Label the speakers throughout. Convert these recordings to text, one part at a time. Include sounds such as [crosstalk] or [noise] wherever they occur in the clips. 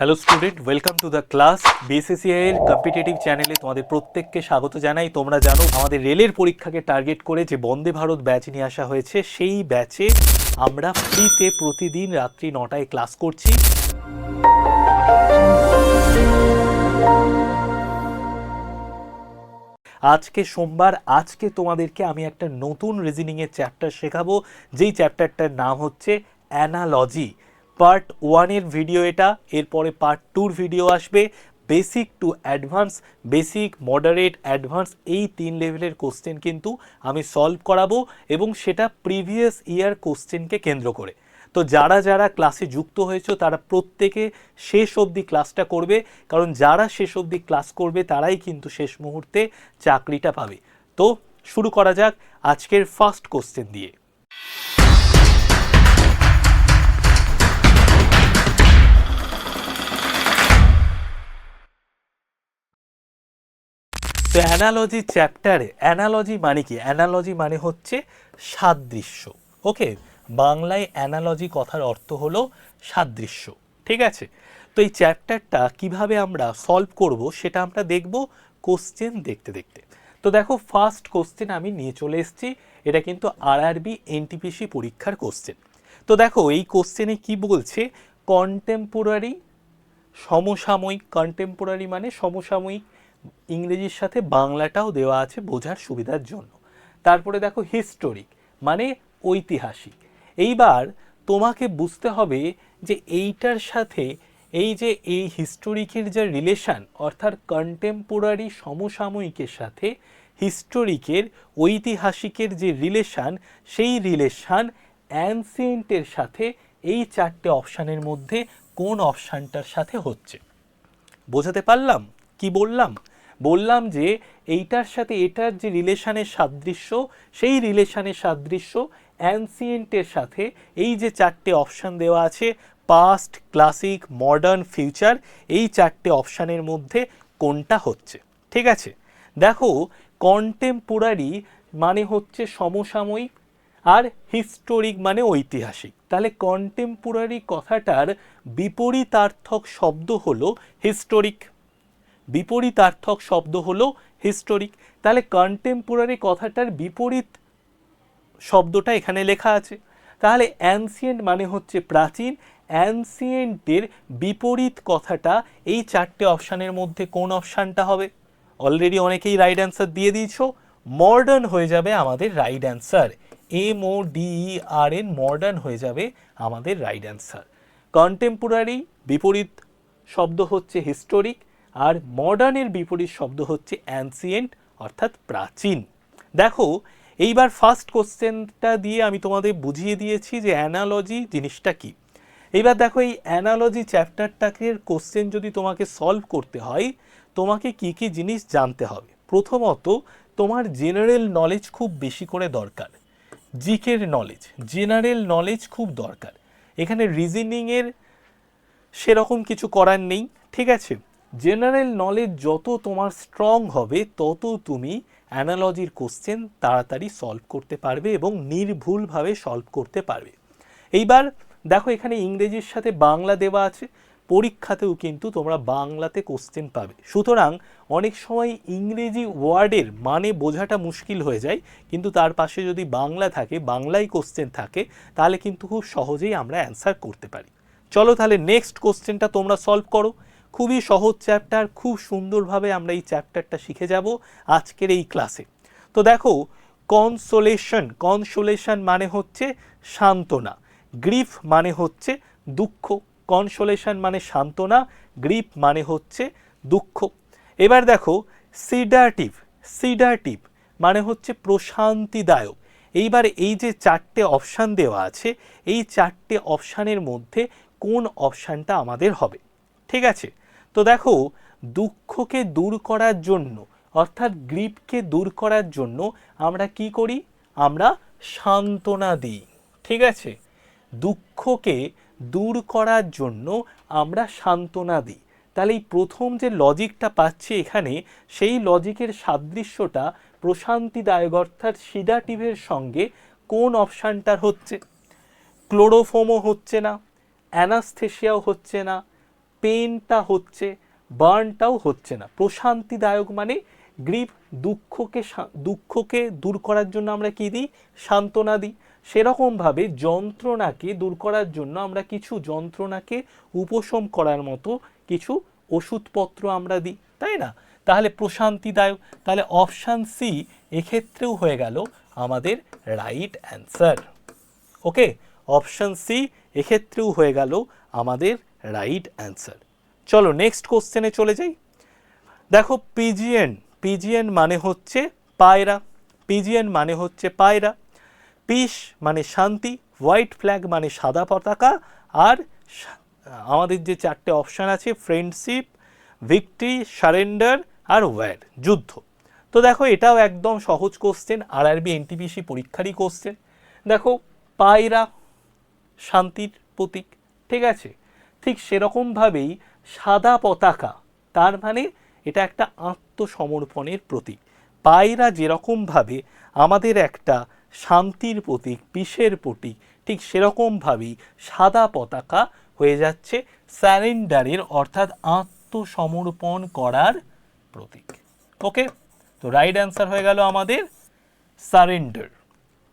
Speaker 1: Hello student welcome to the class BSACI এর competitive চ্যানেলে তোমাদের প্রত্যেককে স্বাগত জানাই। তোমরা জানো, আমাদের রেলের পরীক্ষাকে টার্গেট করে যে বন্দে ভারত ব্যাচ নিয়ে আসা হয়েছে, সেই ব্যাচে আমরা ফ্রিতে প্রতিদিন রাত্রি নটায় ক্লাস করছি। আজকে সোমবার, আজকে তোমাদেরকে আমি একটা নতুন রিজনিংয়ের চ্যাপ্টার শেখাবো। যেই চ্যাপ্টারটার নাম হচ্ছে অ্যানালজি। পার্ট ওয়ানের ভিডিও এটা, এরপরে পার্ট টুর ভিডিও আসবে। Basic to advance basic moderate advance এই তিন লেভেলের কোশ্চেন কিন্তু আমি সলভ করাবো এবং সেটা প্রিভিয়াস ইয়ার কোশ্চেনকে কেন্দ্র করে। তো যারা যারা ক্লাসে যুক্ত হয়েছো, তারা প্রত্যেকে শেষ অবধি ক্লাসটা করবে, কারণ যারা শেষ অবধি ক্লাস করবে, তারাই কিন্তু শেষ মুহূর্তে চাকরিটা পাবে। তো শুরু করা যাক আজকের ফার্স্ট কোশ্চেন দিয়ে। তো অ্যানালজি চ্যাপ্টারে অ্যানালজি মানে কি? অ্যানালজি মানে হচ্ছে সাদৃশ্য। ওকে বাংলায় অ্যানালজি কথার অর্থ হলো সাদৃশ্য। ঠিক আছে? তো এই চ্যাপ্টারটা কীভাবে আমরা সলভ করব সেটা আমরা দেখব কোশ্চেন দেখতে দেখতে। তো দেখো ফার্স্ট কোশ্চেন আমি নিয়ে চলে এসেছি। এটা কিন্তু আর আরআরবি এনটিপিসি পরীক্ষার কোশ্চেন তো দেখো, এই কোশ্চেনে কি বলছে? কন্টেম্পোরারি সমসাময়িক কন্টেম্পোরারি মানে সমসাময়িক। ইংরেজির সাথে বাংলাটাও দেওয়া আছে বোঝার সুবিধার জন্য। তারপরে দেখো হিস্টোরিক মানে ঐতিহাসিক। এইবার তোমাকে বুঝতে হবে যে এইটার সাথে এই যে এই হিস্টোরিকের যে রিলেশন অর্থাৎ কন্টেম্পোরারি সমসাময়িকের সাথে হিস্টোরিকের, ঐতিহাসিকের যে রিলেশন সেই রিলেশন অ্যানসিয়েন্টের সাথে এই চারটে অপশানের মধ্যে কোন অপশানটার সাথে হচ্ছে? বোঝাতে পারলাম? কি বললাম? বললাম যে এইটার সাথে এটার যে রিলেশনের সাদৃশ্য, সেই রিলেশনের সাদৃশ্য অ্যানসিয়েন্টের সাথে এই যে চারটে অপশান দেওয়া আছে পাস্ট ক্লাসিক মডার্ন ফিউচার এই চারটে অপশানের মধ্যে কোনটা হচ্ছে? ঠিক আছে? দেখো কন্টেম্পোরারি মানে হচ্ছে সমসাময়িক আর হিস্টোরিক মানে ঐতিহাসিক। তাহলে কন্টেম্পোরারি কথাটার বিপরীতার্থক শব্দ হলো হিস্টোরিক বিপরীতার্থক শব্দ হলো হিস্টোরিক তাহলে কন্টেম্পোরারি কথাটার বিপরীত শব্দটা এখানে লেখা আছে। তাহলে অ্যানসিয়েন্ট মানে হচ্ছে প্রাচীন। অ্যানসিয়েন্টের বিপরীত কথাটা এই চারটে অপশানের মধ্যে কোন অপশানটা হবে? অলরেডি অনেকেই রাইট অ্যান্সার দিয়ে দিয়েছ। মডার্ন হয়ে যাবে আমাদের right answer M O R N modern হয়ে যাবে আমাদের রাইট অ্যান্সার কন্টেম্পোরারি বিপরীত শব্দ হচ্ছে হিস্টোরিক আর মডার্নের বিপরীত শব্দ হচ্ছে অ্যানসিয়েন্ট অর্থাৎ প্রাচীন। দেখো, এইবার ফার্স্ট কোশ্চেনটা দিয়ে আমি তোমাদের বুঝিয়ে দিয়েছি যে অ্যানালজি জিনিসটা কি। এইবার দেখো, এই অ্যানালজি চ্যাপ্টারটাকে কোশ্চেন যদি তোমাকে সলভ করতে হয়, তোমাকে কি কি জিনিস জানতে হবে? প্রথমত, তোমার জেনারেল নলেজ খুব বেশি করে দরকার। জিকের নলেজ জেনারেল নলেজ খুব দরকার। এখানে রিজনিংয়ের সেরকম কিছু করার নেই, ঠিক আছে? জেনারেল নলেজ যত তোমার স্ট্রং হবে, তত তুমি অ্যানালজির কোশ্চেন তাড়াতাড়ি সলভ করতে পারবে এবং নির্ভুলভাবে সলভ করতে পারবে। এইবার দেখো এখানে ইংরেজির সাথে বাংলা দেওয়া আছে, পরীক্ষাতেও কিন্তু তোমরা বাংলাতে কোশ্চেন পাবে। সুতরাং অনেক সময় ইংরেজি ওয়ার্ডের মানে বোঝাটা মুশকিল হয়ে যায়, কিন্তু তার পাশে যদি বাংলা থাকে, বাংলায় কোশ্চেন থাকে, তাহলে কিন্তু খুব সহজেই আমরা অ্যান্সার করতে পারি। চলো তাহলে নেক্সট কোশ্চেনটা তোমরা সলভ করো। খুবই সহজ চ্যাপ্টার খুব সুন্দরভাবে আমরা এই চ্যাপ্টারটা শিখে যাব আজকের এই ক্লাসে তো দেখো কনসোলেশন কনসোলেশন মানে হচ্ছে সান্ত্বনা। গ্রিফ মানে হচ্ছে দুঃখ। কনসোলেশন মানে সান্ত্বনা। গ্রিফ মানে হচ্ছে দুঃখ। এবার দেখো সিডারটিভ সিডারটিভ মানে হচ্ছে প্রশান্তিদায়ক। এইবার এই যে চারটে অপশান দেওয়া আছে, এই চারটে অপশানের মধ্যে কোন অপশানটা আমাদের হবে? ঠিক আছে? তো দেখো, দুঃখকে দূর করার জন্য, অর্থাৎ গ্রিপকে দূর করার জন্য আমরা কি করি? আমরা সান্ত্বনা দিই, ঠিক আছে? দুঃখকে দূর করার জন্য আমরা সান্ত্বনা দিই। তাহলে এই প্রথম যে লজিকটা পাচ্ছি এখানে, সেই লজিকের সাদৃশ্যটা প্রশান্তিদায়ক, অর্থাৎ সিডাটিভের সঙ্গে কোন অপশানটার হচ্ছে? ক্লোরোফোমও হচ্ছে না, অ্যানাস্থেশিয়াও হচ্ছে না পেনটা হচ্ছে, বার্নটাও হচ্ছে না। প্রশান্তিদায়ক মানে গ্রিপ দুঃখকে দুঃখকে দূর করার জন্য আমরা কি দিই? সান্ত্বনা দিই। সেরকমভাবে যন্ত্রণাকে দূর করার জন্য আমরা কিছু যন্ত্রণাকে উপশম করার মতো কিছু ওষুধপত্র আমরা দিই, তাই না? তাহলে প্রশান্তিদায়ক, তাহলে অপশান সি এক্ষেত্রেও হয়ে গেল আমাদের right answer. Okay? Option C এক্ষেত্রেও হয়ে গেল আমাদের রাইট অ্যান্সার চলো নেক্সট কোশ্চেনে চলে যাই। দেখো পিজিএন পিজিএন মানে হচ্ছে পায়রা পিজিএন মানে হচ্ছে পায়রা পিস মানে শান্তি হোয়াইট ফ্ল্যাগ মানে সাদা পতাকা, আর আমাদের যে চারটে অপশান আছে ফ্রেন্ডশিপ ভিক্টরি সারেন্ডার আর ওয়্যার যুদ্ধ। তো দেখো এটাও একদম সহজ কোশ্চেন আর আরবি এনটিপিসি পরীক্ষারই কোশ্চেন দেখো পায়রা শান্তির প্রতীক, ঠিক আছে? ঠিক সেরকমভাবেই সাদা পতাকা, তার মানে এটা একটা আত্মসমর্পণের প্রতীক। পায়রা যেরকমভাবে আমাদের একটা শান্তির প্রতীক পিসের প্রতীক, ঠিক সেরকমভাবেই সাদা পতাকা হয়ে যাচ্ছে স্যারেন্ডারের, অর্থাৎ আত্মসমর্পণ করার প্রতীক। ওকে তো রাইট অ্যান্সার হয়ে গেল আমাদের সারেন্ডার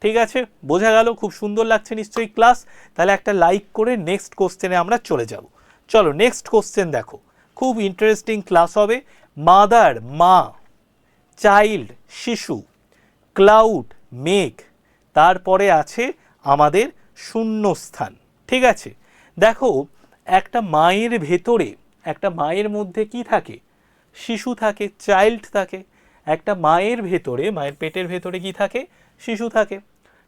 Speaker 1: ঠিক আছে? বোঝা গেল, খুব সুন্দর লাগছে নিশ্চয়ই ক্লাস। তাহলে একটা লাইক করে নেক্সট কোশ্চেনে আমরা চলে যাব। চলো নেক্সট কোশ্চেন দেখো। খুব ইন্টারেস্টিং ক্লাস হবে। মাদার মা চাইল্ড শিশু ক্লাউড মেঘ, তারপরে আছে আমাদের শূন্যস্থান। ঠিক আছে? দেখো, একটা মায়ের ভেতরে, একটা মায়ের মধ্যে কি থাকে? শিশু থাকে চাইল্ড থাকে। একটা মায়ের ভেতরে, মায়ের পেটের ভেতরে কি থাকে? শিশু থাকে।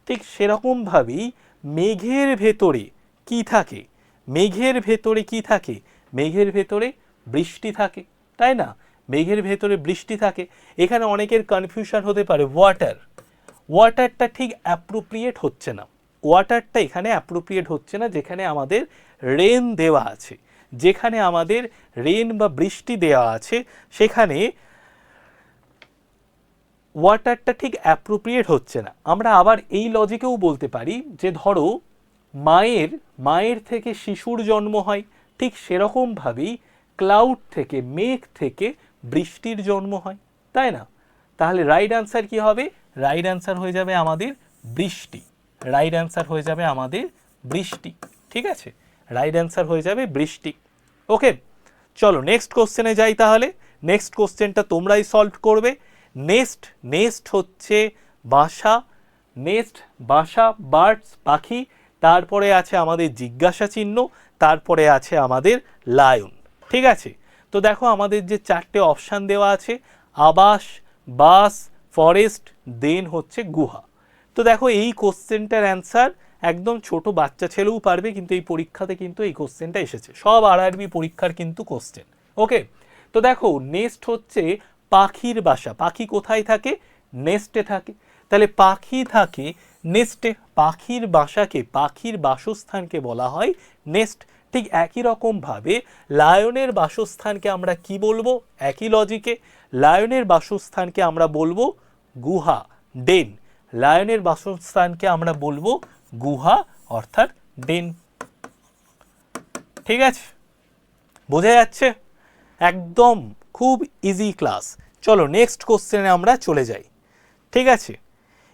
Speaker 1: ঠিক সেরকমভাবেই মেঘের ভেতরে কি থাকে? মেঘের ভেতরে কি থাকে? মেঘের ভেতরে বৃষ্টি থাকে, তাই না? মেঘের ভেতরে বৃষ্টি থাকে। এখানে অনেকের কনফিউশন হতে পারে ওয়াটার ওয়াটারটা ঠিক অ্যাপ্রোপ্রিয়েট হচ্ছে না। ওয়াটারটা এখানে অ্যাপ্রোপ্রিয়েট হচ্ছে না, যেখানে আমাদের রেন দেওয়া আছে। যেখানে আমাদের রেন বা বৃষ্টি দেওয়া আছে, সেখানে ওয়াটারটা ঠিক অ্যাপ্রোপ্রিয়েট হচ্ছে না। আমরা আবার এই লজিকেও বলতে পারি যে ধরো, মায়ের মায়ের থেকে শিশুর জন্ম হয়, ঠিক সেরকমভাবেই ক্লাউড থেকে, মেঘ থেকে বৃষ্টির জন্ম হয়, তাই না? তাহলে রাইট অ্যান্সার কি হবে? রাইট অ্যান্সার হয়ে যাবে আমাদের বৃষ্টি। রাইট অ্যান্সার হয়ে যাবে আমাদের বৃষ্টি, ঠিক আছে? রাইট অ্যান্সার হয়ে যাবে বৃষ্টি। ওকে চলো নেক্সট কোশ্চেনে যাই তাহলে। নেক্সট কোশ্চেনটা তোমরাই সলভ করবে। নেক্সট নেক্সট হচ্ছে বাসা নেক্সট বাসা, বার্ডস, পাখি, তারপরে আছে আমাদের জিজ্ঞাসা চিহ্ন, তারপরে আছে আমাদের লায়ন, ঠিক আছে? তো দেখো আমাদের যে চারটে অপশান দেওয়া আছে, আবাস, বাস, ফরেস্ট, দেন হচ্ছে গুহা। তো দেখো এই কোশ্চেনটার অ্যান্সার একদম ছোট বাচ্চা ছেলেও পারবে, কিন্তু এই পরীক্ষাতে কিন্তু এই কোশ্চেনটা এসেছে। সব আরআরবি পরীক্ষার কিন্তু কোশ্চেন, ওকে? তো দেখো নেক্সট হচ্ছে পাখির বাসা, পাখি কোথায় থাকে? নেস্টে থাকে। তাহলে পাখি থাকে, নেস্টে পাখির বাসাকে, পাখির বাসস্থানকে বলা হয় নেস্ট। ঠিক একই রকমভাবে লায়নের বাসস্থানকে আমরা কি বলব? একই লজিকে লায়নের বাসস্থানকে আমরা বলব গুহা ডেন লায়নের বাসস্থানকে আমরা বলব গুহা, অর্থাৎ ডেন ঠিক আছে? বোঝা যাচ্ছে? একদম খুব ইজি ক্লাস চলো নেক্সট কোশ্চেনে আমরা চলে যাই। ঠিক আছে?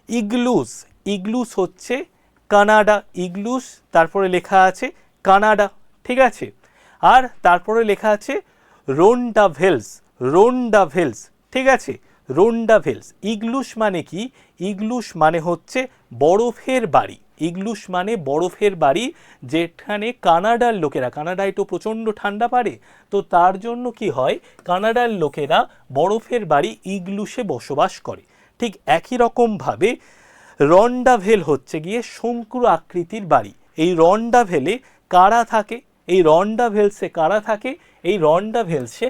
Speaker 1: ইগলুস ইগলুস হচ্ছে কানাডা। ইগলুস তারপরে লেখা আছে কানাডা। ঠিক আছে? আর তারপরে লেখা আছে রোন্ডা ভেলস রোন্ডা ভেলস ঠিক আছে? রোন্ডা ভেলস ইগলুস মানে কি? ইগলুস মানে হচ্ছে বরফের বাড়ি। ইগলুস মানে বরফের বাড়ি, যেখানে কানাডার লোকেরা, কানাডায় তো প্রচণ্ড ঠান্ডা পারে তো তার জন্য কি হয়? কানাডার লোকেরা বরফের বাড়ি ইগলুসে বসবাস করে। ঠিক একই রকমভাবে রন্ডাভেল হচ্ছে গিয়ে শঙ্কু আকৃতির বাড়ি। এই রন্ডাভেলে কারা থাকে? এই রন্ডাভেলসে কারা থাকে? এই রন্ডাভেলসে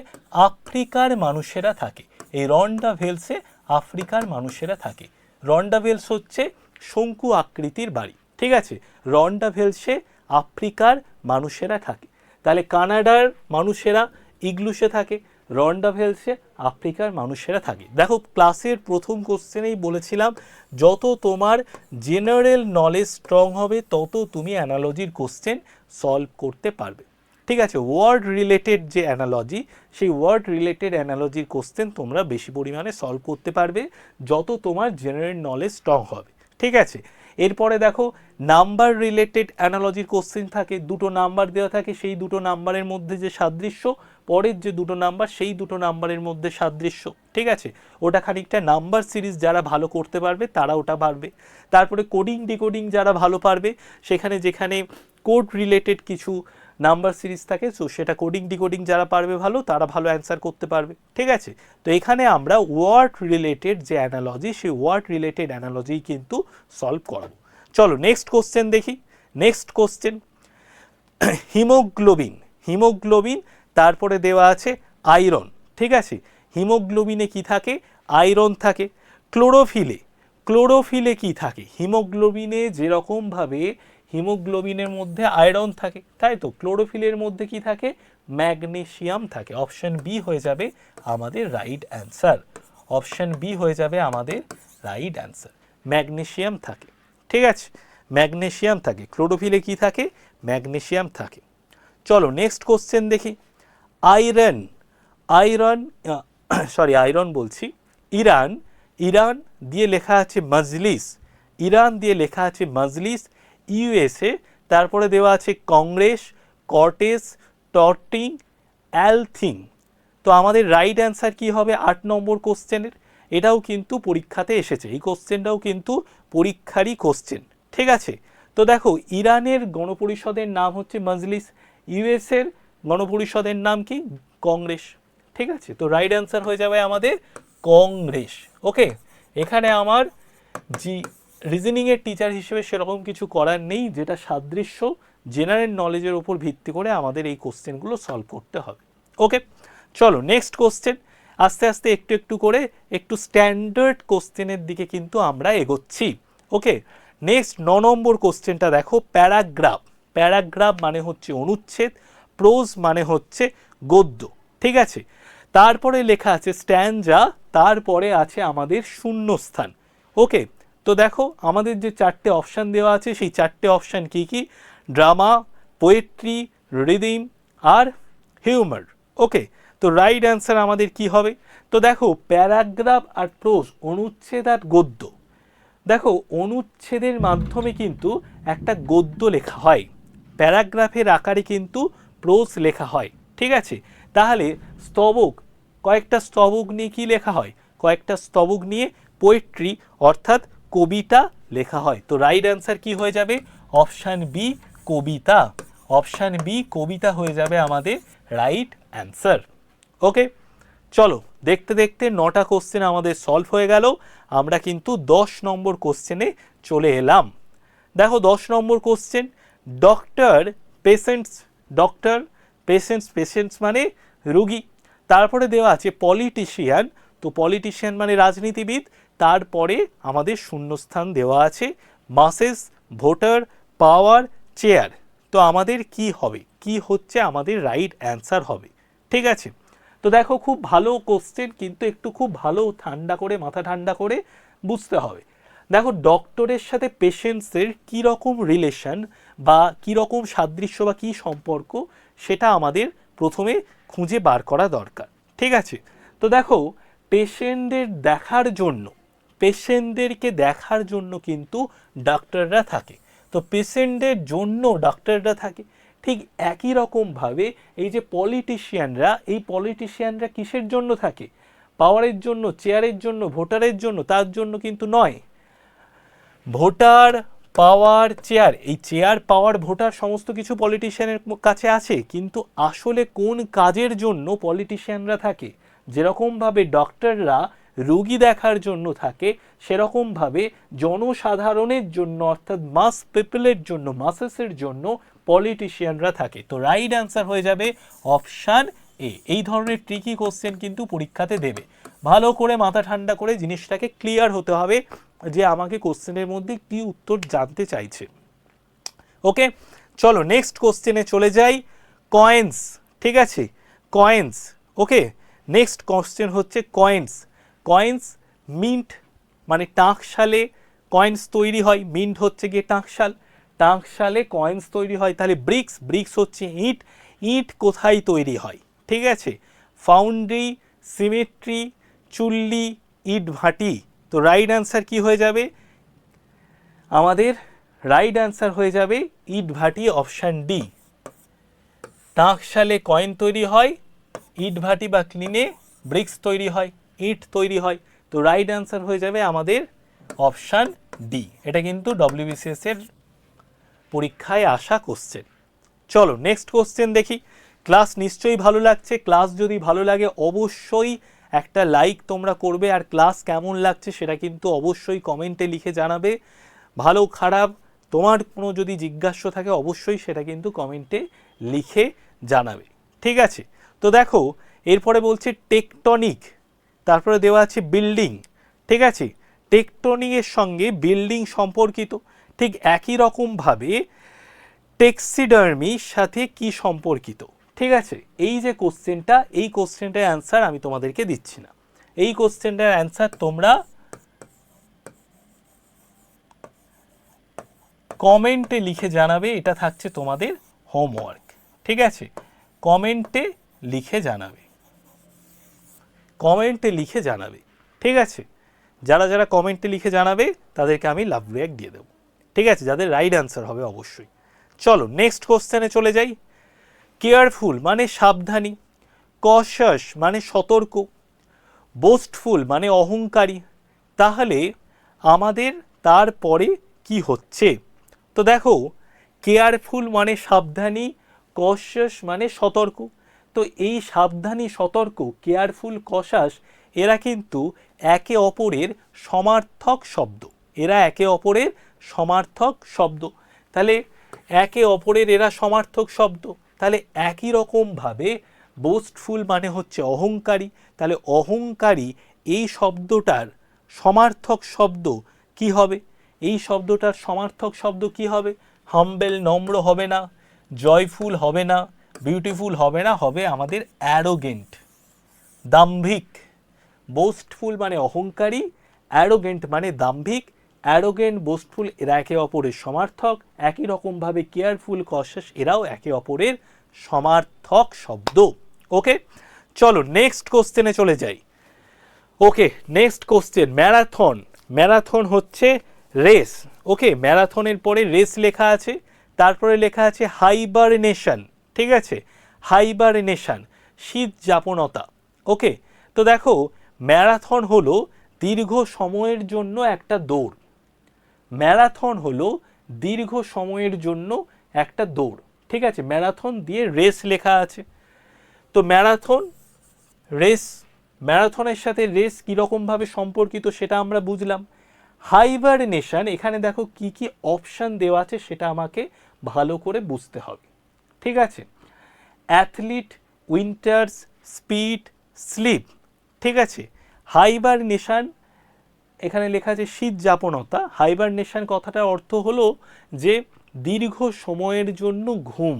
Speaker 1: আফ্রিকার মানুষেরা থাকে। এই রন্ডাভেলসে আফ্রিকার মানুষেরা থাকে। রন্ডাভেলস হচ্ছে শঙ্কু আকৃতির বাড়ি। ঠিক আছে? রন্ডাভেলসে আফ্রিকার মানুষেরা থাকে। তাহলে কানাডার মানুষেরা ইগলুসে থাকে রন্ডাভেলসে আফ্রিকার মানুষেরা থাকে। দেখো, ক্লাসের প্রথম কোশ্চেনেই বলেছিলাম, যত তোমার জেনারেল নলেজ স্ট্রং হবে, তত তুমি অ্যানালজির কোশ্চেন সলভ করতে পারবে। ঠিক আছে? ওয়ার্ড রিলেটেড যে অ্যানালজি, সেই ওয়ার্ড রিলেটেড অ্যানালজির কোশ্চেন তোমরা বেশি পরিমাণে সলভ করতে পারবে, যত তোমার জেনারেল নলেজ স্ট্রং হবে। ঠিক আছে? এরপরে দেখো নাম্বার রিলেটেড অ্যানালজির কোশ্চেন থাকে, দুটো নাম্বার দেওয়া থাকে, সেই দুটো নাম্বারের মধ্যে যে সাদৃশ্য, পরের যে দুটো নাম্বার সেই দুটো নাম্বারের মধ্যে সাদৃশ্য, ঠিক আছে? ওটা খানিকটা নাম্বার সিরিজ যারা ভালো করতে পারবে, তারা ওটা পারবে। তারপরে কোডিং ডিকোডিং যারা ভালো পারবে, সেখানে যেখানে কোড রিলেটেড কিছু নাম্বার সিরিজ থাকে তো সেটা কোডিং ডিকোডিং যারা পারবে ভালো, তারা ভালো অ্যান্সার করতে পারবে। ঠিক আছে? তো এখানে আমরা ওয়ার্ড রিলেটেড যে অ্যানালজি সেই ওয়ার্ড রিলেটেড অ্যানালজি কিন্তু সলভ করব। চলো নেক্সট কোশ্চেন দেখি। নেক্সট কোশ্চেন হিমোগ্লোবিন হিমোগ্লোবিন তারপরে দেওয়া আছে আয়রন ঠিক আছে? হিমোগ্লোবিনে কি থাকে? আয়রন থাকে। ক্লোরোফিলে ক্লোরোফিলে কি থাকে? হিমোগ্লোবিনে যেরকমভাবে হিমোগ্লোবিনের মধ্যে আয়রন থাকে, তাই তো? ক্লোরোফিলের মধ্যে কি থাকে? ম্যাগনেসিয়াম থাকে। অপশন বি হয়ে যাবে আমাদের রাইট অ্যান্সার। অপশন বি হয়ে যাবে আমাদের রাইট অ্যান্সার। ম্যাগনেসিয়াম থাকে। ঠিক আছে? ম্যাগনেসিয়াম থাকে। ক্লোরোফিলে কি থাকে? ম্যাগনেসিয়াম থাকে। চলো নেক্সট কোশ্চেন দেখি। আয়রন আয়রন সরি আয়রন বলছি। ইরান ইরান দিয়ে লেখা আছে মজলিস। ইরান দিয়ে লেখা আছে মজলিস। ইউএসএ, তারপরে দেওয়া আছে কংগ্রেস, কর্টেস, টর্টিং, অ্যালথিং। তো আমাদের রাইট অ্যান্সার কি হবে? আট নম্বর কোশ্চেনের। এটাও কিন্তু পরীক্ষাতে এসেছে। এই কোশ্চেনটাও কিন্তু পরীক্ষারই কোশ্চেন। ঠিক আছে? তো দেখো, ইরানের গণপরিষদের নাম হচ্ছে মজলিস ইউএসের গণপরিষদের নাম কি? কংগ্রেস। ঠিক আছে? তো রাইট অ্যান্সার হয়ে যাবে আমাদের কংগ্রেস। ওকে? এখানে আমার জি রিজনিংয়ের টিচার হিসেবে সেরকম কিছু করার নেই, যেটা সাদৃশ্য জেনারেল নলেজের উপর ভিত্তি করে আমাদের এই কোশ্চেনগুলো সলভ করতে হবে। ওকে চলো নেক্সট কোশ্চেন আস্তে আস্তে একটু একটু করে একটু স্ট্যান্ডার্ড কোশ্চেনের দিকে কিন্তু আমরা এগোচ্ছি। ওকে নেক্সট ন নম্বর কোশ্চেনটা দেখো প্যারাগ্রাফ প্যারাগ্রাফ মানে হচ্ছে অনুচ্ছেদ প্রোজ মানে হচ্ছে গদ্য। ঠিক আছে? তারপরে লেখা আছে স্ট্যান্ডা তারপরে আছে আমাদের শূন্যস্থান। ওকে তো দেখো, আমাদের যে চারটে অপশান দেওয়া আছে, সেই চারটে অপশান কি কি? ড্রামা পোয়েট্রি রিদিম আর হিউমার ওকে তো রাইট অ্যান্সার আমাদের কি হবে? তো দেখো, প্যারাগ্রাফ আর প্রোজ অনুচ্ছেদ আর গদ্য। দেখো, অনুচ্ছেদের মাধ্যমে কিন্তু একটা গদ্য লেখা হয়। প্যারাগ্রাফের আকারে কিন্তু প্রোজ লেখা হয়। ঠিক আছে? তাহলে স্তবক, কয়েকটা স্তবক নিয়ে কি লেখা হয়? কয়েকটা স্তবক নিয়ে পোয়েট্রি অর্থাৎ কবিতা লেখা হয়। তো রাইট অ্যান্সার কি হয়ে যাবে? অপশান বি কবিতা। অপশান বি কবিতা হয়ে যাবে আমাদের রাইট অ্যান্সার ওকে চলো, দেখতে দেখতে নটা কোশ্চেন আমাদের সলভ হয়ে গেল। আমরা কিন্তু দশ নম্বর কোশ্চেনে চলে এলাম। দেখো দশ নম্বর question doctor patients doctor patients patients মানে রুগী। তারপরে দেওয়া আছে পলিটিশিয়ান তো পলিটিশিয়ান মানে রাজনীতিবিদ। তারপরে আমাদের শূন্যস্থান দেওয়া আছে মাসেস ভোটার পাওয়ার চেয়ার তো আমাদের কি হবে? কি হচ্ছে? আমাদের রাইট অ্যান্সার হবে। ঠিক আছে? তো দেখো, খুব ভালো কোশ্চেন কিন্তু একটু খুব ভালো ঠান্ডা করে, মাথা ঠান্ডা করে বুঝতে হবে। দেখো ডক্টরের সাথে পেশেন্টসের কী রকম রিলেশন বা কী রকম সাদৃশ্য বা কী সম্পর্ক, সেটা আমাদের প্রথমে খুঁজে বার করা দরকার। ঠিক আছে? তো দেখো পেশেন্টদের দেখার জন্য পেশেন্টদেরকে দেখার জন্য কিন্তু ডাক্তাররা থাকে। তো পেশেন্টদের জন্য ডাক্তাররা থাকে। ঠিক একই রকমভাবে এই যে পলিটিশিয়ানরা, এই পলিটিশিয়ানরা কিসের জন্য থাকে? পাওয়ারের জন্য, চেয়ারের জন্য, ভোটারের জন্য, তার জন্য কিন্তু নয়। ভোটার, পাওয়ার, চেয়ার, এই চেয়ার, পাওয়ার, ভোটার সমস্ত কিছু পলিটিশিয়ানের কাছে আছে। কিন্তু আসলে কোন কাজের জন্য পলিটিশিয়ানরা থাকে? যেরকমভাবে ডক্টররা রুগী দেখার জন্য থাকে, সেরকমভাবে জনসাধারণের জন্য, অর্থাৎ মাস পিপলের জন্য মাসেসের জন্য পলিটিশিয়ানরা থাকে। তো রাইট অ্যান্সার হয়ে যাবে অপশান এ এই ধরনের ট্রিকি কোশ্চেন কিন্তু পরীক্ষাতে দেবে। ভালো করে মাথা ঠান্ডা করে জিনিসটাকে ক্লিয়ার হতে হবে যে আমাকে কোশ্চেনের মধ্যে কি উত্তর জানতে চাইছে। ওকে চলো নেক্সট কোশ্চেনে চলে যাই। কয়েন্স ঠিক আছে? কয়েন্স ওকে নেক্সট কোশ্চেন হচ্ছে কয়েন্স কয়েন্স মিন্ট মানে টাঁকশালে কয়েন্স তৈরি হয়। মিন্ট হচ্ছে গিয়ে টাঁকশাল। টাঁকশালে কয়েন্স তৈরি হয় তাহলে ব্রিক্স ব্রিক্স হচ্ছে ইট। ইট কোথায় তৈরি হয়? ঠিক আছে? ফাউন্ড্রি সিমেট্রি চুল্লি, ইট ভাটি। তো রাইট অ্যান্সার কি হয়ে যাবে? আমাদের রাইট অ্যান্সার হয়ে যাবে ইট ভাটি অপশান ডি টাকশালে কয়েন তৈরি হয়, ইট ভাটি বা ক্লিনে ব্রিক্স তৈরি হয়। ইট তৈরি হয়, তো রাইট অ্যান্সার হয়ে যাবে আমাদের অপশান ডি এটা কিন্তু ডব্লিউবিসিএস এর পরীক্ষায় আসা কোশ্চেন চলো নেক্সট কোশ্চেন দেখি। ক্লাস নিশ্চয়ই ভালো লাগছে ক্লাস যদি ভালো লাগে অবশ্যই একটা লাইক তোমরা করবে, আর ক্লাস কেমন লাগছে সেটা কিন্তু অবশ্যই কমেন্টে লিখে জানাবে। ভালো, খারাপ, তোমার কোনো যদি জিজ্ঞাসা থাকে অবশ্যই সেটা কিন্তু কমেন্টে লিখে জানাবে। ঠিক আছে? তো দেখো, এরপরে বলছে টেকটনিক তারপরে দেওয়া আছে বিল্ডিং, ঠিক আছে? টেকটনিকের সঙ্গে বিল্ডিং সম্পর্কিত, ঠিক একই রকমভাবে টেক্সিডার্মির সাথে কি সম্পর্কিত, ঠিক আছে? এই যে কোশ্চেনটা এই কোশ্চেনটার অ্যান্সার আমি তোমাদেরকে দিচ্ছি না। এই কোশ্চেনটার অ্যান্সার তোমরা কমেন্টে লিখে জানাবে, এটা থাকছে তোমাদের হোমওয়ার্ক ঠিক আছে? কমেন্টে লিখে জানাবে। কমেন্টে লিখে জানাবে, ঠিক আছে? যারা যারা কমেন্টে লিখে জানাবে, তাদেরকে আমি লাভ রিয়াক দিয়ে দেবো, ঠিক আছে? যাদের রাইট অ্যান্সার হবে অবশ্যই। চলো নেক্সট কোশ্চেনে চলে যাই। কেয়ারফুল মানে সাবধানী কশাস মানে সতর্ক বোস্টফুল মানে অহংকারী। তাহলে আমাদের তারপরে কি হচ্ছে? তো দেখো কেয়ারফুল মানে সাবধানী কশাস মানে সতর্ক তো এই সাবধানী সতর্ক কেয়ারফুল কশাস এরা কিন্তু একে অপরের সমার্থক শব্দ। এরা একে অপরের সমার্থক শব্দ। তাহলে একে অপরের এরা সমার্থক শব্দ। তাহলে একই রকমভাবে বোস্টফুল মানে হচ্ছে অহংকারী। তাহলে অহংকারী এই শব্দটার সমার্থক শব্দ কি হবে? এই শব্দটার সমার্থক শব্দ কি হবে? হাম্বেল নম্র হবে না জয়ফুল হবে না। বিউটিফুল হবে না, হবে আমাদের অ্যারোগেন্ট দাম্ভিক বোস্টফুল মানে অহংকারী অ্যারোগেন্ট মানে দাম্ভিক অ্যারোগেন্ট বোস্টফুল এরা একে অপরের সমার্থক, একই রকমভাবে কেয়ারফুল কশাস এরাও একে অপরের সমার্থক শব্দ। ওকে চলো নেক্সট কোশ্চেনে চলে যাই। Okay next question marathon marathon হচ্ছে রেস ওকে ম্যারাথনের পরে রেস লেখা আছে, তারপরে লেখা আছে হাইবারনেশন ঠিক আছে? হাইবারনেশন শীত যাপনতা। ওকে তো দেখো ম্যারাথন হলো দীর্ঘ সময়ের জন্য একটা দৌড়। ম্যারাথন হলো দীর্ঘ সময়ের জন্য একটা দৌড়। ঠিক আছে? ম্যারাথন দিয়ে রেস লেখা আছে। তো ম্যারাথন রেস ম্যারাথনের সাথে রেস কীরকমভাবে সম্পর্কিত সেটা আমরা বুঝলাম। হাইবারনেশন এখানে দেখো কি কি অপশান দেওয়া আছে সেটা আমাকে ভালো করে বুঝতে হবে। ঠিক আছে? অ্যাথলিট উইন্টার্স স্পিড স্লিপ ঠিক আছে? হাইবারনেশন এখানে লেখা আছে শীত যাপনতা। হাইবারনেশন কথাটার অর্থ হলো যে দীর্ঘ সময়ের জন্য ঘুম,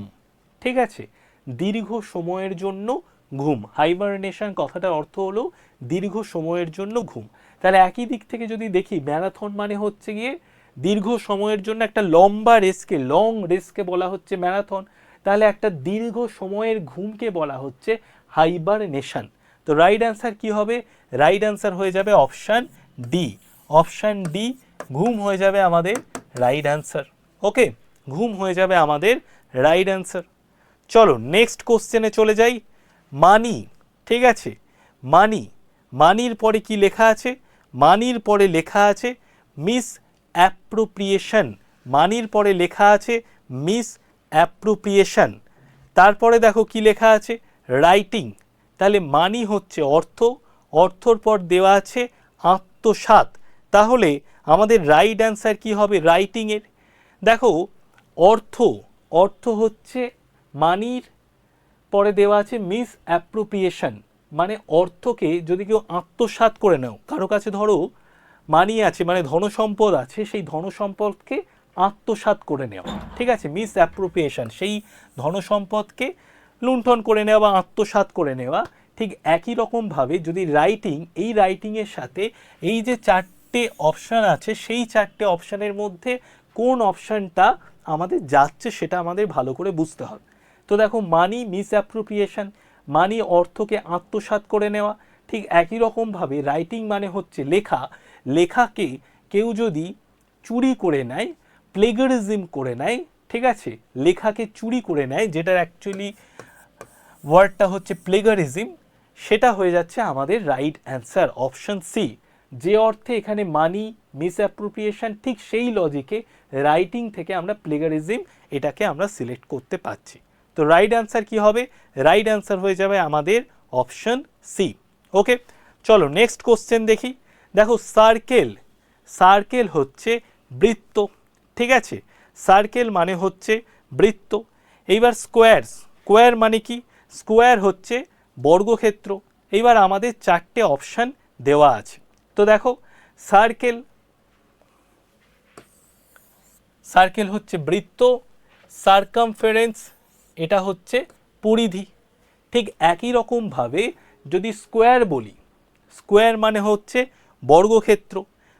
Speaker 1: ঠিক আছে? দীর্ঘ সময়ের জন্য ঘুম। হাইবারনেশন কথাটার অর্থ হলো দীর্ঘ সময়ের জন্য ঘুম। তাহলে একই দিক থেকে যদি দেখি ম্যারাথন মানে হচ্ছে গিয়ে দীর্ঘ সময়ের জন্য একটা লম্বা রেসকে লং রেসকে বলা হচ্ছে ম্যারাথন তাহলে একটা দীর্ঘ সময়ের ঘুমকে বলা হচ্ছে হাইবারনেশন তো রাইট অ্যান্সার কি হবে? রাইট অ্যান্সার হয়ে যাবে অপশান ডি অপশান ডি ঘুম হয়ে যাবে আমাদের রাইট অ্যান্সার ওকে ঘুম হয়ে যাবে আমাদের রাইট অ্যান্সার চলো নেক্সট কোশ্চেনে চলে যাই। মানি ঠিক আছে? মানি মানির পরে কি লেখা আছে? মানির পরে লেখা আছে মিস অ্যাপ্রোপ্রিয়েশন মানির পরে লেখা আছে মিস অ্যাপ্রোপ্রিয়েশন তারপরে দেখো কি লেখা আছে? রাইটিং তাহলে মানি হচ্ছে অর্থ, অর্থর পর দেওয়া আছে আত্মসাত তাহলে আমাদের রাইট অ্যান্সার কি হবে? রাইটিংয়ের দেখো, অর্থ অর্থ হচ্ছে মানির পরে দেওয়া আছে মিস অ্যাপ্রোপ্রিয়েশন মানে অর্থকে যদি কেউ আত্মসাৎ করে নাও, কারও কাছে ধরো মানি আছে মানে ধনসম্পদ আছে, সেই ধনসম্পদকে আত্মসাৎ করে নেওয়া, ঠিক আছে? মিস অ্যাপ্রোপ্রিয়েশন সেই ধনসম্পদকে লুণ্ঠন করে নেওয়া বা আত্মসাৎ করে নেওয়া, ঠিক একই রকমভাবে যদি রাইটিং এই রাইটিংয়ের সাথে এই যে চারটে অপশান আছে, সেই চারটে অপশানের মধ্যে কোন অপশানটা আমাদের যাচ্ছে সেটা আমাদের ভালো করে বুঝতে হবে। তো দেখো মানি মিস অ্যাপ্রোপ্রিয়েশন মানি অর্থকে আত্মসাৎ করে নেওয়া, ঠিক একই রকমভাবে রাইটিং মানে হচ্ছে লেখা, লেখাকে কেউ যদি চুরি করে নেয় প্লেগারিজম করে নেয়, ঠিক আছে? লেখাকে চুরি করে নেয়, যেটার অ্যাকচুয়ালি ওয়ার্ডটা হচ্ছে প্লেগারিজম সেটা হয়ে যাচ্ছে আমাদের রাইট অ্যান্সার অপশন সি যে অর্থে এখানে মানি মিস অ্যাপ্রোপ্রিয়েশন ঠিক সেই লজিকে রাইটিং থেকে আমরা প্লেগারিজম এটাকে আমরা সিলেক্ট করতে পারছি। তো রাইট অ্যান্সার কি হবে? রাইট অ্যান্সার হয়ে যাবে আমাদের অপশন সি ওকে চলো নেক্সট কোশ্চেন দেখি। দেখো সার্কেল সার্কেল হচ্ছে বৃত্ত। ঠিক আছে? সার্কেল মানে হচ্ছে বৃত্ত। এইবার স্কোয়ার স্কোয়ার মানে কি? স্কোয়ার হচ্ছে বর্গক্ষেত্র। এইবার আমাদের চারটে অপশান দেওয়া আছে। তো দেখো সার্কেল সার্কেল হচ্ছে বৃত্ত সার্কামফারেন্স এটা হচ্ছে পরিধি। ঠিক একই রকমভাবে যদি স্কোয়ার বলি স্কোয়ার মানে হচ্ছে বর্গক্ষেত্র।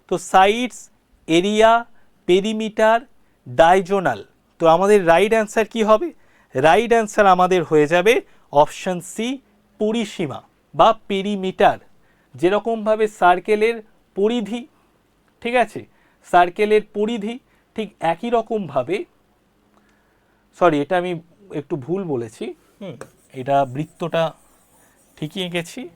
Speaker 1: তো সাইডস এরিয়া পেরিমিটার ডাইজোনাল তো আমাদের রাইট অ্যান্সার কি হবে? রাইট অ্যান্সার আমাদের হয়ে যাবে অপশন সি পরিসীমা বা পেরিমিটার যেরকমভাবে সার্কেলের পরিধি ঠিক আছে? সার্কেলের পরিধি ঠিক একই রকমভাবে সরি এটা আমি একটু ভুল বলেছি। হুম। এটা বৃত্তটা ঠিকই এঁকেছি।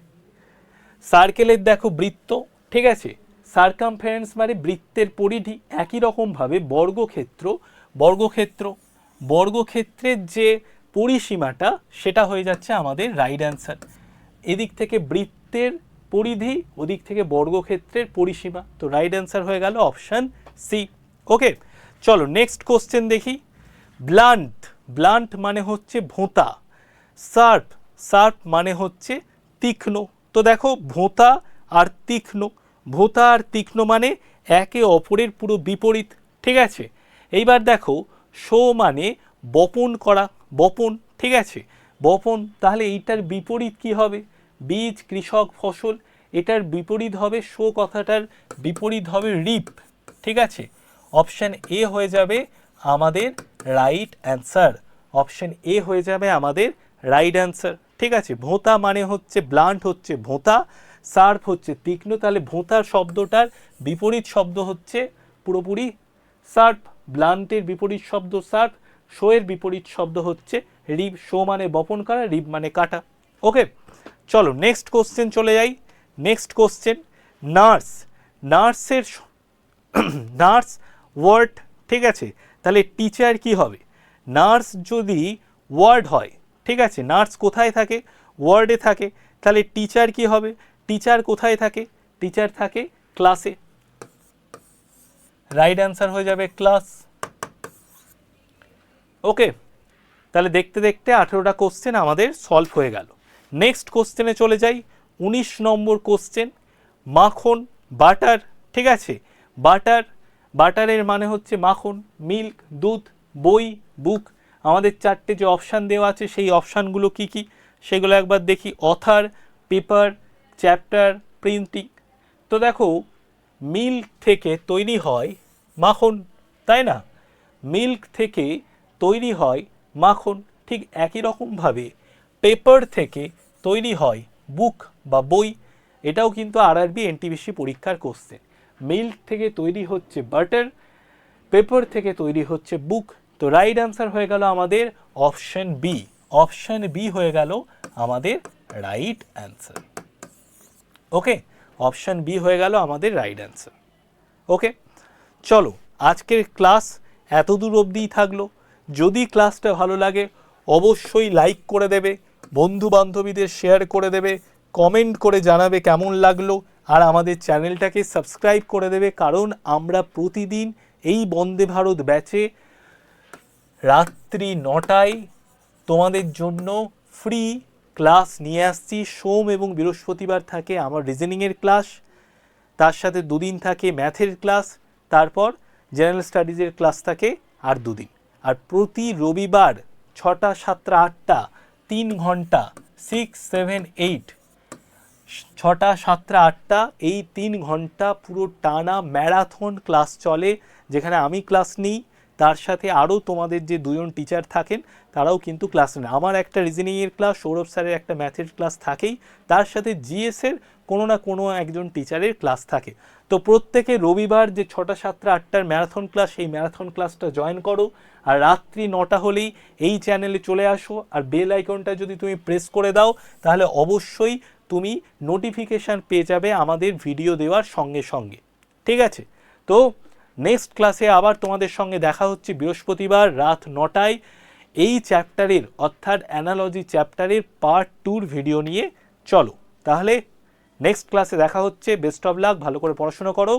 Speaker 1: সার্কেলের দেখো বৃত্ত ঠিক আছে? সার্কামফারেন্স মানে বৃত্তের পরিধি একই রকমভাবে বর্গক্ষেত্র বর্গক্ষেত্র, বর্গক্ষেত্রের যে পরিসীমাটা সেটা হয়ে যাচ্ছে আমাদের রাইট অ্যান্সার এদিক থেকে বৃত্তের পরিধি, ওদিক থেকে বর্গক্ষেত্রের পরিসীমা। তো রাইট অ্যান্সার হয়ে গেল অপশান সি ওকে চলো নেক্সট কোশ্চেন দেখি। ব্লান্ট ব্লান্ট মানে হচ্ছে ভোঁতা। সার্প সার্প মানে হচ্ছে তীক্ষ্ণ। তো দেখো ভোঁতা আর তীক্ষ্ণ। ভোঁতা আর তীক্ষ্ণ মানে একে অপরের পুরো বিপরীত, ঠিক আছে? এইবার দেখো শো মানে বপন করা, বপন, ঠিক আছে? বপন, তাহলে এইটার বিপরীত কি হবে? বীজ, কৃষক, ফসল, এটার বিপরীত হবে শো কথাটার বিপরীত হবে রিপ, ঠিক আছে? অপশান এ হয়ে যাবে আমাদের রাইট অ্যান্সার। অপশান এ হয়ে যাবে আমাদের রাইট অ্যান্সার, ঠিক আছে? ভোঁতা মানে হচ্ছে, ব্লান্ট হচ্ছে ভোঁতা সার্ফ হচ্ছে তীক্ষ্ণ, তাহলে ভোঁতার শব্দটার বিপরীত শব্দ হচ্ছে পুরোপুরি সার্ফ, ব্লান্টের বিপরীত শব্দ সার্ফ, শোয়ের বিপরীত শব্দ হচ্ছে রিব, শো মানে বপন করা, রিব মানে কাটা। ওকে, চলো নেক্সট কোশ্চেন চলে যাই। নেক্সট কোশ্চেন নার্স, নার্সের [clears throat] নার্স ওয়ার্ড, ঠিক আছে? তাহলে টিচার কি হবে? নার্স যদি ওয়ার্ড হয়, ঠিক আছে? নার্স কোথায় থাকে? ওয়ার্ডে থাকে। তাহলে টিচার কি হবে? টিচার কোথায় থাকে? টিচার থাকে ক্লাসে। রাইট অ্যান্সার হয়ে যাবে ক্লাস। ওকে, তাহলে দেখতে দেখতে আঠেরোটা কোশ্চেন আমাদের সলভ হয়ে গেল। নেক্সট কোশ্চেনে চলে যাই। উনিশ নম্বর কোশ্চেন মাখন, বাটার, ঠিক আছে? বাটার, বাটারের মানে হচ্ছে মাখন মিল্ক দুধ, বই বুক আমাদের চারটে যে অপশান দেওয়া আছে, সেই অপশানগুলো কি কি? সেগুলো একবার দেখি। Author paper chapter printing. তো দেখো মিল্ক থেকে তৈরি হয় মাখন, তাই না? মিল্ক থেকে তৈরি হয় মাখন, ঠিক একই রকমভাবে পেপার থেকে তৈরি হয় বুক বা বই। এটাও কিন্তু আরআরবি এনটিবিসি পরীক্ষার কোশ্চেন মিল্ক থেকে তৈরি হচ্ছে বাটার, পেপার থেকে তৈরি হচ্ছে বুক। তো রাইট অ্যান্সার হয়ে গেল আমাদের অপশন বি। অপশন বি হয়ে গেল আমাদের right answer okay option B হয়ে গেল আমাদের রাইট অ্যান্সার ওকে চলো, আজকের ক্লাস এত দূর অবধিই থাকল। যদি ক্লাসটা ভালো লাগে, অবশ্যই লাইক করে দেবে বন্ধু বান্ধবীদের শেয়ার করে দেবে কমেন্ট করে জানাবে কেমন লাগল, আর আমাদের চ্যানেলটাকে সাবস্ক্রাইব করে দেবে, কারণ আমরা প্রতিদিন এই বন্দে ভারত ব্যাচে রাত্রি নটায় তোমাদের জন্য ফ্রি ক্লাস নিয়ে আসছি। সোম এবং বৃহস্পতিবার থাকে আমার রিজনিংয়ের ক্লাস, তার সাথে দুদিন থাকে ম্যাথের ক্লাস, তারপর জেনারেল স্টাডিজের ক্লাস থাকে আর দুদিন। আর প্রতি রবিবার ছটা, সাতটা, আটটা, তিন ঘণ্টা সিক্স সেভেন এইট ছটা, সাতটা, আটটা, এই তিন ঘণ্টা পুরো টানা ম্যারাথন ক্লাস চলে, যেখানে আমি ক্লাস নিই। তার সাথে আরও তোমাদের যে দুজন টিচার থাকেন, তারাও কিন্তু ক্লাস নেন। আমার একটা রিজনিংয়ের ক্লাস সৌরভ স্যারের একটা ম্যাথের ক্লাস থাকেই। তার সাথে জিএসের কোনো না কোনো একজন টিচারের ক্লাস থাকে। তো প্রত্যেকে রবিবার যে ছটা, সাতটা, আটটার ম্যারাথন ক্লাস সেই ম্যারাথন ক্লাসটা জয়েন করো। আর রাত্রি নটা হলেই এই চ্যানেলে চলে আসো। আর বেল আইকনটা যদি তুমি প্রেস করে দাও, তাহলে অবশ্যই তুমি নোটিফিকেশান পেয়ে যাবে আমাদের ভিডিও দেওয়ার সঙ্গে সঙ্গে। ঠিক আছে? তো নেক্সট ক্লাসে আবার তোমাদের সঙ্গে দেখা হচ্ছে বৃহস্পতিবার রাত নটায়। এই চ্যাপ্টারের অর্থাৎ অ্যানালজি চ্যাপ্টারের পার্ট টুর ভিডিও নিয়ে। চলো, তাহলে নেক্সট ক্লাসে দেখা হচ্ছে। বেস্ট অফ লাক ভালো করে পড়াশোনা করো।